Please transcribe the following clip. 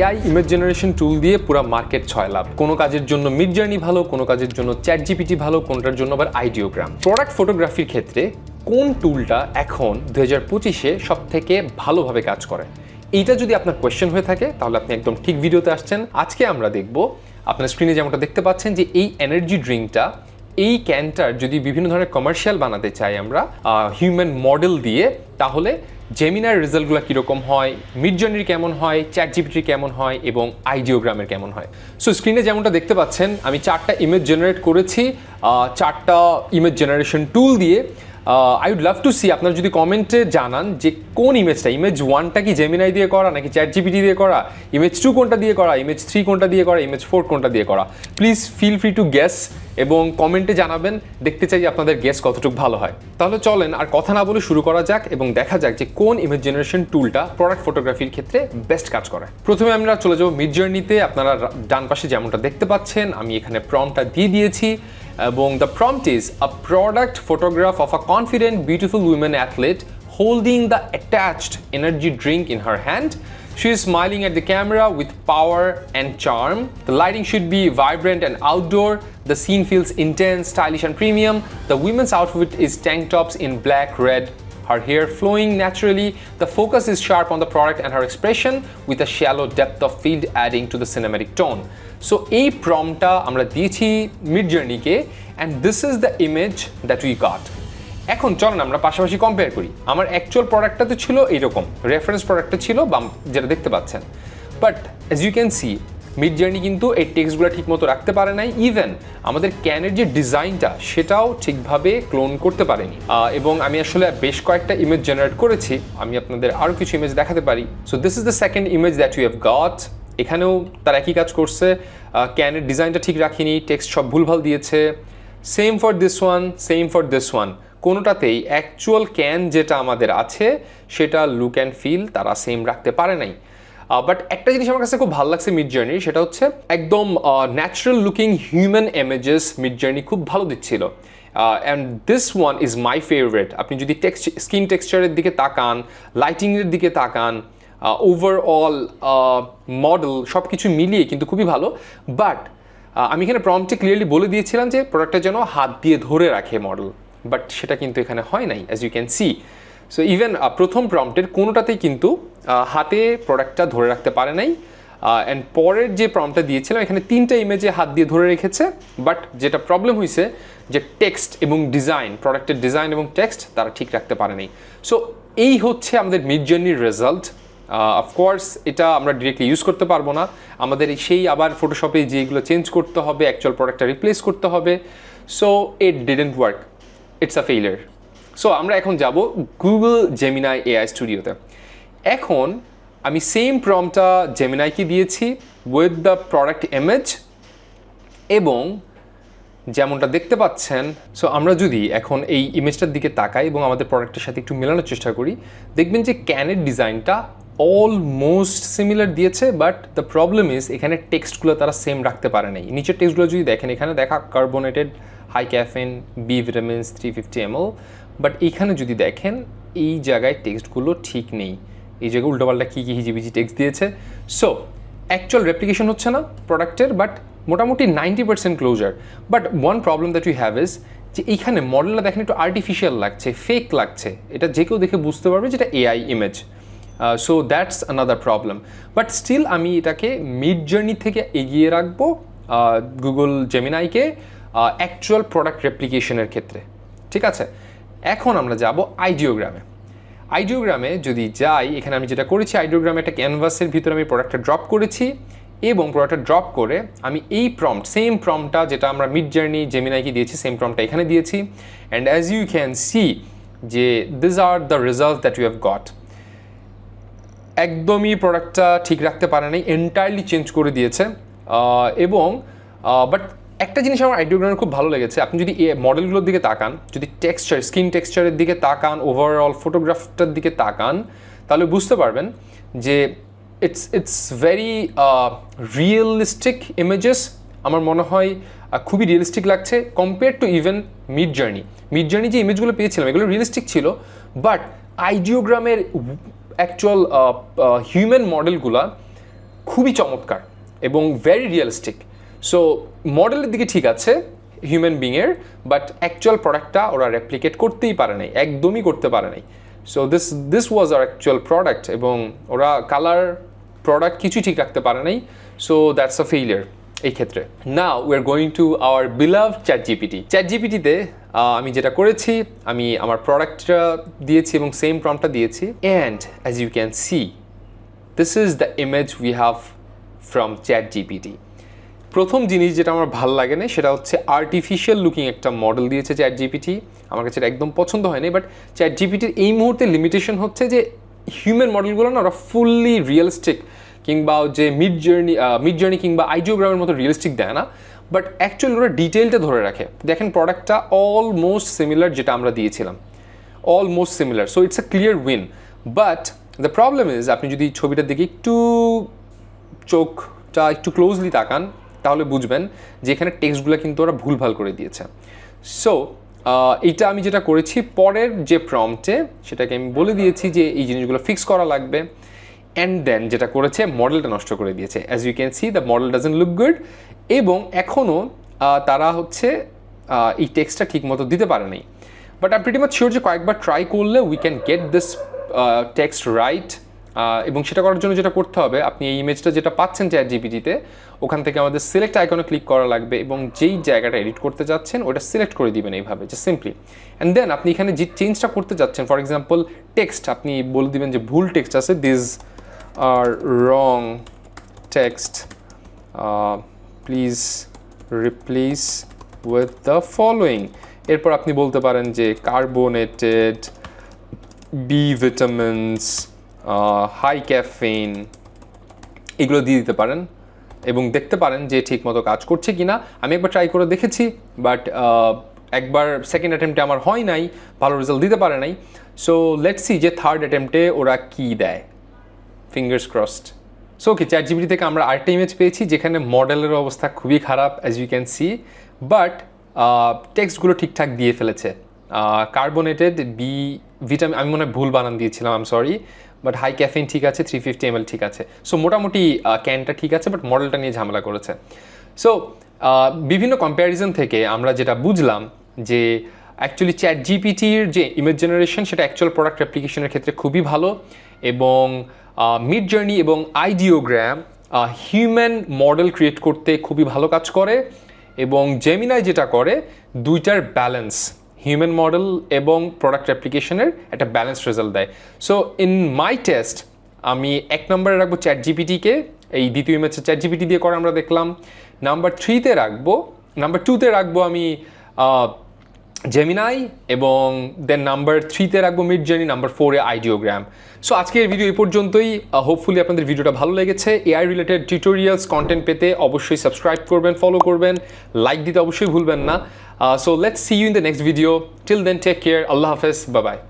AI image generation tool দিয়ে পুরো market ছয় লাভ। কোনো কাজের জন্য মিড জার্নি ভালো, কোনো কাজের জন্য চ্যাট জিপিটি ভালো, কোনটার জন্য আবার আইডিওগ্রাম প্রোডাক্ট ফটোগ্রাফির ক্ষেত্রে কোন টুলটা এখন দু হাজার পঁচিশে সব থেকে ভালোভাবে কাজ করে? এইটা যদি আপনার কোয়েশ্চেন হয়ে থাকে, তাহলে আপনি একদম ঠিক ভিডিওতে আসছেন। আজকে আমরা দেখব, আপনার স্ক্রিনে যেমনটা দেখতে পাচ্ছেন যে এই এনার্জি ড্রিঙ্কটা এই ক্যানটার যদি বিভিন্ন ধরনের কমার্শিয়াল বানাতে চাই আমরা হিউম্যান মডেল দিয়ে, তাহলে জেমিনার রেজাল্টগুলো কীরকম হয় মিড জার্নির কেমন হয় চ্যাট জিপিটির কেমন হয় এবং আইডিওগ্রামের কেমন হয়। সো স্ক্রিনে যেমনটা দেখতে পাচ্ছেন, আমি চারটা ইমেজ জেনারেট করেছি। চারটা ইমেজ জেনারেশন টুল দিয়ে I would love to see আপনারা যদি কমেন্টে জানান যে কোন ইমেজটা ইমেজ ওয়ানটা কি জেমিনাই দিয়ে করা নাকি চ্যাট জিপিটি দিয়ে করা ইমেজ টু কোনটা দিয়ে করা ইমেজ থ্রি কোনটা দিয়ে করা ইমেজ ফোর কোনটা দিয়ে করা please feel free to guess এবং কমেন্টে জানাবেন, দেখতে চাই আপনাদের গেস কতটুকু ভালো হয়। তাহলে চলেন আর কথা না বলে শুরু করা যাক এবং দেখা যাক যে কোন ইমেজ জেনারেশন টুলটা প্রোডাক্ট ফটোগ্রাফির ক্ষেত্রে বেস্ট কাজ করে। প্রথমে আমরা চলে যাব মিড জার্নিতে আপনারা ডান পাশে যেমনটা দেখতে পাচ্ছেন, আমি এখানে প্রমটা দিয়ে দিয়েছি। এবং the prompt is a product photograph of a confident beautiful women athlete holding the attached energy drink in her hand. She is smiling at the camera with power and charm. The lighting should be vibrant and outdoor. The scene feels intense, stylish, and premium. The women's outfit is tank tops in black, red, her hair flowing naturally. The focus is sharp on the product and her expression with a shallow depth of field adding to the cinematic tone. So, এই প্রমটা আমরা দিয়েছি মিড জার্নিকে and this is the image that we got এখন চলেন আমরা পাশাপাশি compare করি আমার অ্যাকচুয়াল প্রোডাক্টটা তো ছিল এইরকম রেফারেন্স প্রোডাক্টটা ছিল বাম, যেটা দেখতে পাচ্ছেন but as you can see Midjourney কিন্তু এই টেক্সটগুলো ঠিকমতো রাখতে পারে নাই। ইভেন আমাদের ক্যানের যে ডিজাইনটা সেটাও ঠিকভাবে ক্লোন করতে পারেনি। এবং আমি আসলে বেশ কয়েকটা ইমেজ জেনারেট করেছি। আমি আপনাদের আরও কিছু ইমেজ দেখাতে পারি। So this is the second image that you have got এখানেও তার একই কাজ করছে। ক্যানের ডিজাইনটা ঠিক রাখিনি। টেক্সট সব ভুলভাল দিয়েছে। Same for this one same for this one কোনোটাতেই actual can যেটা আমাদের আছে, সেটা লুক অ্যান্ড ফিল তারা সেম রাখতে পারে নাই। বাট একটা জিনিস আমার কাছে খুব ভালো লাগছে মিড জার্নি সেটা হচ্ছে একদম natural looking human images Midjourney খুব ভালো দিচ্ছিল। And this one is my favourite আপনি যদি টেক্সট স্কিন টেক্সচারের দিকে তাকান লাইটিংয়ের দিকে তাকান ওভারঅল মডেল সব কিছু মিলিয়ে কিন্তু খুবই ভালো। বাট আমি এখানে প্রম্পটে ক্লিয়ারলি বলে দিয়েছিলাম যে প্রোডাক্টটা যেন হাত দিয়ে ধরে রাখে মডেল বাট সেটা কিন্তু এখানে হয় নাই as you can see so even প্রথম প্রম্পটের কোনোটাতেই কিন্তু হাতে প্রোডাক্টটা ধরে রাখতে পারে নাই অ্যান্ড পরের যে প্রম্পটটা দিয়েছিলাম, এখানে তিনটা ইমেজে হাত দিয়ে ধরে রেখেছে বাট যেটা প্রবলেম হয়েছে যে টেক্সট এবং ডিজাইন প্রোডাক্টের ডিজাইন এবং টেক্সট তারা ঠিক রাখতে পারে নাই। সো এই হচ্ছে আমাদের মিড জার্নির রেজাল্ট অফকোর্স এটা আমরা ডিরেক্টলি ইউজ করতে পারব না। আমাদের সেই আবার ফটোশপে যেগুলো চেঞ্জ করতে হবে অ্যাকচুয়াল প্রোডাক্টটা রিপ্লেস করতে হবে। So it didn't work it's a failure so আমরা এখন যাব গুগল জেমিনাই এআই স্টুডিওতে এখন আমি সেম প্রমটা জেমিনাইকে দিয়েছি উইথ দ্য প্রোডাক্ট ইমেজ এবং যেমনটা দেখতে পাচ্ছেন সো আমরা যদি এখন এই ইমেজটার দিকে তাকাই এবং আমাদের প্রোডাক্টের সাথে একটু মেলানোর চেষ্টা করি, দেখবেন যে ক্যানের ডিজাইনটা অলমোস্ট সিমিলার দিয়েছে বাট দ্য প্রবলেম ইজ এখানে টেক্সটগুলো তারা সেম রাখতে পারে নাই। নিচের টেক্সটগুলো যদি দেখেন, এখানে দেখা carbonated high caffeine B vitamins three fifty ML but এইখানে যদি দেখেন, এই জায়গায় টেক্সটগুলো ঠিক নেই। এই জায়গায় উল্টোপাল্টা কী কী হিজিবিজি টেক্স দিয়েছে। সো অ্যাকচুয়াল রেপ্লিকেশন হচ্ছে না প্রোডাক্টের বাট মোটামুটি ninety percent closer but one problem that you have is যে এইখানে মডেলটা দেখেন একটু আর্টিফিশিয়াল লাগছে ফেক লাগছে। এটা যে কেউ দেখে বুঝতে পারবে যেটা AI image so that's another problem but still আমি এটাকে মিড জার্নি থেকে এগিয়ে রাখব গুগল জেমিনাইকে অ্যাকচুয়াল প্রোডাক্ট রেপ্লিকেশনের ক্ষেত্রে। ঠিক আছে? এখন আমরা যাব আইডিওগ্রামে আইডিওগ্রামে যদি যাই, এখানে আমি যেটা করেছি আইডিওগ্রামে একটা ক্যানভাসের ভিতরে আমি প্রোডাক্টটা ড্রপ করেছি এবং প্রোডাক্টটা ড্রপ করে আমি এই প্রম্পট সেম প্রম্পটটা যেটা আমরা মিড জার্নি জেমিনাইকে দিয়েছি সেম প্রম্পটটা এখানে দিয়েছি। And as you can see যে this are the result that you have got একদমই প্রোডাক্টটা ঠিক রাখতে পারে নাই এন্টায়ারলি চেঞ্জ করে দিয়েছে। এবং বাট একটা জিনিস আমার আইডিওগ্রামের খুব ভালো লেগেছে। আপনি যদি এ মডেলগুলোর দিকে তাকান, যদি টেক্সচার স্কিন টেক্সচারের দিকে তাকান ওভারঅল ফটোগ্রাফটার দিকে তাকান, তাহলে বুঝতে পারবেন যে it's it's very realistic images আমার মনে হয় খুবই রিয়েলিস্টিক লাগছে compare to even Midjourney Midjourney যে ইমেজগুলো পেয়েছিলাম, এগুলো রিয়েলিস্টিক ছিল বাট আইডিওগ্রামের অ্যাকচুয়াল হিউম্যান মডেলগুলা খুবই চমৎকার এবং ভেরি রিয়েলিস্টিক সো মডেলের দিকে ঠিক আছে হিউম্যান বিংয়ের বাট অ্যাকচুয়াল প্রোডাক্টটা ওরা রেপ্লিকেট করতেই পারে নাই, একদমই করতে পারে নাই। So this this was our actual product এবং ওরা কালার প্রোডাক্ট কিছুই ঠিক রাখতে পারে নাই সো দ্যাটস আ ফেইলিয়ার এই ক্ষেত্রে। না we are going to our beloved ChatGPT chat জিপিটিতে আমি যেটা করেছি, আমি আমার প্রোডাক্টটা দিয়েছি এবং সেম প্রমটা দিয়েছি and as you can see this is the image we have from ChatGPT প্রথম জিনিস যেটা আমার ভালো লাগে না, সেটা হচ্ছে আর্টিফিশিয়াল লুকিং একটা মডেল দিয়েছে চ্যাট জিপিটি আমার কাছে একদম পছন্দ হয়নি বাট চ্যাট জিপিটির এই মুহূর্তে লিমিটেশন হচ্ছে যে হিউম্যান মডেলগুলো না, ওরা ফুললি রিয়েলিস্টিক কিংবা যে মিড জার্নি মিড জার্নি কিংবা আইজিওগ্রামের মতো রিয়েলিস্টিক দেয় না। বাট অ্যাকচুয়ালি ওরা ডিটেলটা ধরে রাখে। দেখেন প্রোডাক্টটা অলমোস্ট সিমিলার যেটা আমরা দিয়েছিলাম। Almost similar so it's a clear win but the problem is আপনি যদি ছবিটার দিকে একটু চোখটা একটু ক্লোজলি তাকান তাহলে বুঝবেন যে এখানে টেক্সটগুলো কিন্তু ওরা ভুলভাল করে দিয়েছে। সো এইটা আমি যেটা করেছি, পরের যে প্রম্পটে সেটাকে আমি বলে দিয়েছি যে এই জিনিসগুলো ফিক্স করা লাগবে। অ্যান্ড দেন যেটা করেছে মডেলটা নষ্ট করে দিয়েছে। As you can see the model doesn't look good এবং এখনও তারা হচ্ছে এই টেক্সটটা ঠিক মতো দিতে পারে নাই। But I pretty much sure যে কয়েকবার ট্রাই করলে we can get this text right এবং সেটা করার জন্য যেটা করতে হবে, আপনি এই ইমেজটা যেটা পাচ্ছেন চ্যাট জিপিটিতে ওখান থেকে আমাদের সিলেক্ট আইকনে ক্লিক করা লাগবে এবং যেই জায়গাটা এডিট করতে যাচ্ছেন, ওটা সিলেক্ট করে দিবেন এইভাবে যে সিম্পলি অ্যান্ড দেন আপনি এখানে যে চেঞ্জটা করতে যাচ্ছেন ফর এক্সাম্পল টেক্সট আপনি বলে দিবেন যে ভুল টেক্সট আছে this are wrong text please replace with the following এরপর আপনি বলতে পারেন যে carbonated B vitamins high caffeine এগুলো দিয়ে দিতে পারেন এবং দেখতে পারেন যে ঠিকমতো কাজ করছে কিনা। আমি একবার ট্রাই করে দেখেছি বাট একবার সেকেন্ড অ্যাটেম্পটে আমার হয় নাই, ভালো রেজাল্ট দিতে পারে নাই। সো লেটস সি যে থার্ড অ্যাটেম্পটে ওরা কি দেয়। Fingers crossed so okay ChatGPT থেকে আমরা আরেকটা ইমেজ পেয়েছি, যেখানে মডেলের অবস্থা খুবই খারাপ as you can see but টেক্সটগুলো ঠিকঠাক দিয়ে ফেলেছে। কার্বোনেটেড বি ভিটামিন আমি মনে হয় ভুল বানান দিয়েছিলাম um sorry but high caffeine ঠিক আছে থ্রি ফিফটি এম ঠিক আছে। সো মোটামুটি ক্যানটা ঠিক আছে বাট মডেলটা নিয়ে ঝামেলা করেছে। সো বিভিন্ন কম্প্যারিজন থেকে আমরা যেটা বুঝলাম যে অ্যাকচুয়ালি চ্যাট জিপিটির যে ইমেজ জেনারেশন সেটা অ্যাকচুয়াল প্রোডাক্ট অ্যাপ্লিকেশনের ক্ষেত্রে খুবই ভালো এবং মিড জার্নি এবং আইডিওগ্রাম হিউম্যান মডেল ক্রিয়েট করতে খুবই ভালো কাজ করে এবং জেমিনাই যেটা করে, দুইটার ব্যালেন্স হিউম্যান মডেল এবং প্রোডাক্ট অ্যাপ্লিকেশনের একটা ব্যালেন্স রেজাল্ট দেয়। সো ইন মাই টেস্ট আমি এক নম্বরে রাখব চ্যাট জিপিটিকে এই দ্বিতীয় ইমেজে চ্যাট জিপিটি দিয়ে করে আমরা দেখলাম। নাম্বার থ্রিতে রাখব নাম্বার টুতে রাখব আমি জেমিনাই এবং দেন নাম্বার থ্রিতে রাখব মিড জার্নি নাম্বার ফোরে আইডিওগ্রাম সো আজকের ভিডিও এই পর্যন্তই। হোপফুলি আপনাদের ভিডিওটা ভালো লেগেছে। এআই রিলেটেড টিউটোরিয়ালস কন্টেন্ট পেতে অবশ্যই সাবস্ক্রাইব করবেন ফলো করবেন। লাইক দিতে অবশ্যই ভুলবেন না। Uh, so let's see you in the next video. Till then, take care. Allah Hafiz. Bye bye.